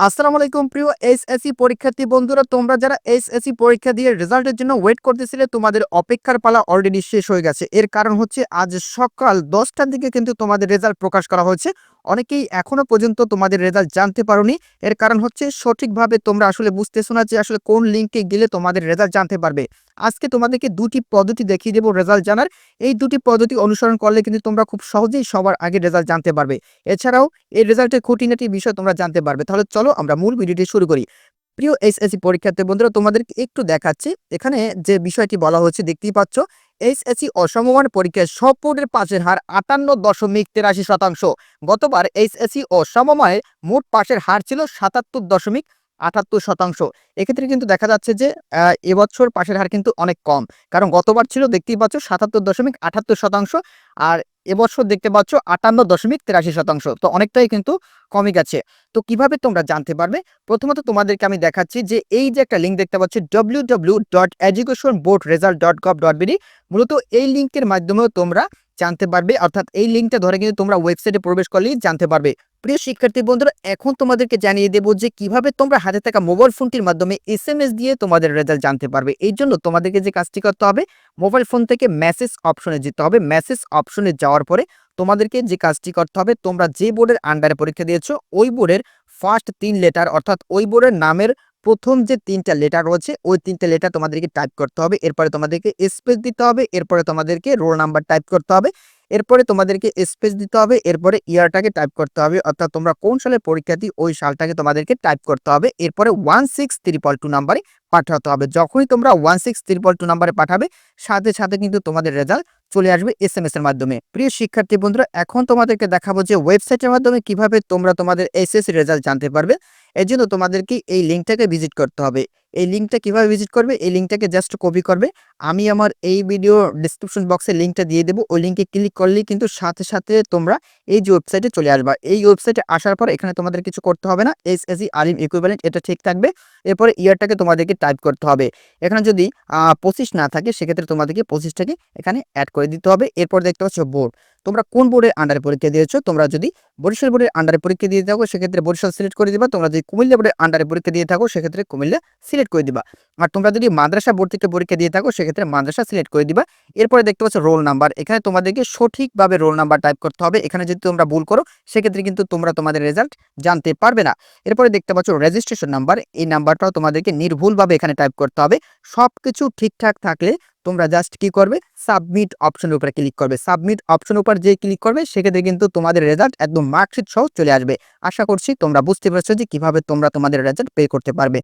আসসালামু আলাইকুম প্রিয় এইচএসসি পরীক্ষার্থী বন্ধুরা, তোমরা যারা এইচএসসি পরীক্ষা দিয়ে রেজাল্টের জন্য ওয়েট করতেছিলে, তোমাদের অপেক্ষার পালা অলরেডি শেষ হয়ে গেছে। এর কারণ হচ্ছে, আজ সকাল দশটার দিকে কিন্তু তোমাদের রেজাল্ট প্রকাশ করা হয়েছে। অনেকেই এখনও পর্যন্ত তোমাদের রেজাল্ট জানতে পারোনি। এর কারণ হচ্ছে সঠিকভাবে তোমরা আসলে বুঝতেছো না যে আসলে কোন লিঙ্কে গেলে তোমাদের রেজাল্ট জানতে পারবে। আজকে তোমাদেরকে দুটি পদ্ধতি দেখিয়ে দেবো রেজাল্ট জানার। এই দুটি পদ্ধতি অনুসরণ করলে কিন্তু তোমরা খুব সহজেই সবার আগে রেজাল্ট জানতে পারবে। এছাড়াও এই রেজাল্টের খুঁটিনাটি বিষয় তোমরা জানতে পারবে। তাহলে চলো আমরা মূল ভিডিওটি শুরু করি। প্রিয় এইচএসসি পরীক্ষার্থী বন্ধুরা, তোমাদেরকে একটু দেখাচ্ছি। এখানে যে বিষয়টি বলা হয়েছে দেখতেই পাচ্ছ এইচএসসি অসমমান পরীক্ষায় সব বোর্ডের পাশের হার আটান্ন দশমিক তেরাশি শতাংশ। গতবার এইচএসি ও সমময়ে মোট পাশের হার ছিল সাতাত্তর দশমিক আটাত্তর শতাংশ। এক্ষেত্রে কিন্তু দেখা যাচ্ছে যে এবছর পাশের হার কিন্তু অনেক কম। কারণ গতবার ছিল দেখতেই পাচ্ছ সাতাত্তর দশমিক আটাত্তর শতাংশ আর এবছর দেখতে পাচ্ছ আটান্ন দশমিক তিরাশি শতাংশ। তো অনেকটাই কিন্তু কমে গেছে। তো কীভাবে তোমরা জানতে পারবে? প্রথমত তোমাদেরকে আমি দেখাচ্ছি যে, এই যে একটা লিঙ্ক দেখতে পাচ্ছি W W dot education board result dot gov dot BD মূলত এই লিঙ্কের মাধ্যমেও তোমরা জানতে পারবে। অর্থাৎ এই লিঙ্কটা ধরে কিন্তু তোমরা ওয়েবসাইটে প্রবেশ করলেই জানতে পারবে। প্রিয় শিক্ষার্থী বন্ধুরা, এখন তোমাদেরকে জানিয়ে দেবো যে কীভাবে তোমরা হাতে থাকা মোবাইল ফোনটির মাধ্যমে এস দিয়ে তোমাদের রেজাল্ট জানতে পারবে। এই জন্য তোমাদেরকে যে কাজটি করতে হবে মোবাইল ফোন থেকে মেসেজ অপশনে যেতে হবে। মেসেজ অপশনে যাওয়ার পরে তোমাদেরকে যে কাজটি করতে হবে, তোমরা যে বোর্ডের আন্ডারে পরীক্ষা দিয়েছ, ওই বোর্ডের ফার্স্ট তিন লেটার অর্থাৎ ওই বোর্ডের নামের প্রথম যে তিনটা লেটার রয়েছে, ওই তিনটা লেটার তোমাদেরকে টাইপ করতে হবে। এরপরে তোমাদেরকে স্পেস দিতে হবে, এরপরে তোমাদেরকে রোল নাম্বার টাইপ করতে হবে, এরপরে তোমাদেরকে স্পেস দিতে হবে, এরপরে ইয়ারটাকে টাইপ করতে হবে। অর্থাৎ তোমরা কোন সালের পরীক্ষার্থী, ওই সালটাকে তোমাদেরকে টাইপ করতে হবে। এরপরে ওয়ান সিক্স ত্রিপল টু নাম্বারে পাঠাতে হবে। যখনই তোমরা ওয়ান সিক্স ত্রিপল টু নাম্বারে পাঠাবে, সাথে সাথে কিন্তু তোমাদের রেজাল্ট চলে আসবে এস এম এস এর মাধ্যমে। প্রিয় শিক্ষার্থী বন্ধুরা, এখন তোমাদেরকে দেখাবো যে ওয়েবসাইটের মাধ্যমে কীভাবে তোমরা তোমাদের এসএসসি রেজাল্ট জানতে পারবে। এর জন্য তোমাদেরকে এই লিঙ্কটাকে ভিজিট করতে হবে। এই লিঙ্কটা কীভাবে ভিজিট করবে? এই লিঙ্কটাকে জাস্ট কপি করবে। আমি আমার এই ভিডিও ডিসক্রিপশন বক্সে লিঙ্কটা দিয়ে দেবো। ওই লিঙ্কে ক্লিক করলেই কিন্তু সাথে সাথে তোমরা এই যে ওয়েবসাইটে চলে আসবা। এই ওয়েবসাইটে আসার পর এখানে তোমাদের কিছু করতে হবে না। এস এস আলিম ইকুইভ্যালেন্ট এটা ঠিক থাকবে। এরপরে ইয়ারটাকে তোমাদেরকে টাইপ করতে হবে। এখানে যদি পঁচিশ না থাকে, সেক্ষেত্রে তোমাদেরকে পঁচিশটাকে এখানে অ্যাড করে দিতে হবে। এরপর দেখতে পাচ্ছ বোর্ড তোমরা কোন বোর্ডের আন্ডারে পরীক্ষা দিয়েছ? তোমরা যদি বরিশাল বোর্ডের আন্ডারে পরীক্ষা দিয়ে থাকো, সেক্ষেত্রে বরিশাল সিলেক্ট করে দিবা। তোমরা যদি কুমিল্লা বোর্ডের আন্ডারে পরীক্ষা দিয়ে থাকো, সেক্ষেত্রে কুমিল্লা সিলেক্ট করে দিবা। আর তোমরা যদি মাদ্রাসা বোর্ড থেকে পরীক্ষা দিয়ে থাকো, সেক্ষেত্রে মাদ্রাসা সিলেক্ট করে দিবা। এরপরে দেখতে পাচ্ছ রোল নাম্বার এখানে তোমাদেরকে সঠিকভাবে রোল নাম্বার টাইপ করতে হবে। এখানে যদি তোমরা ভুল করো, সেক্ষেত্রে কিন্তু তোমরা তোমাদের রেজাল্ট জানতে পারবে না। এরপরে দেখতে পাচ্ছ রেজিস্ট্রেশন নাম্বার এই নাম্বারটাও তোমাদেরকে নির্ভুলভাবে এখানে টাইপ করতে হবে। সব কিছু ঠিকঠাক থাকলে তোমরা জাস্ট কি করবে? সাবমিট অপশনের উপরে ক্লিক করবে। সাবমিট অপশন উপর যে ক্লিক করবে, সেক্ষেত্রে কিন্তু তোমাদের রেজাল্ট একদম মার্কশিট সহ চলে আসবে। আশা করছি তোমরা বুঝতে পারছ যে কীভাবে তোমরা তোমাদের রেজাল্ট পে করতে পারবে।